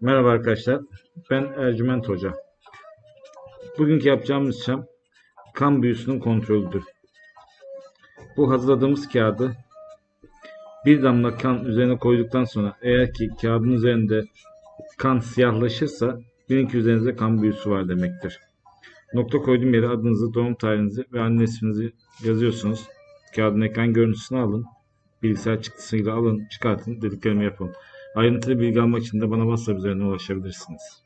Merhaba arkadaşlar. Ben Ercüment Hoca. Bugünkü yapacağımız işlem kan büyüsünün kontrolüdür. Bu hazırladığımız kağıdı bir damla kan üzerine koyduktan sonra eğer ki kağıdın üzerinde kan siyahlaşırsa bilin ki üzerinizde kan büyüsü var demektir. Nokta koyduğum yere adınızı, doğum tarihinizi ve anne isminizi yazıyorsunuz. Kağıdın ekran görüntüsünü alın. Bilgisayar çıktısıyla alın, çıkartın, dediklerimi yapın. Ayrıntılı bilgi almak için de bana WhatsApp üzerinden ulaşabilirsiniz.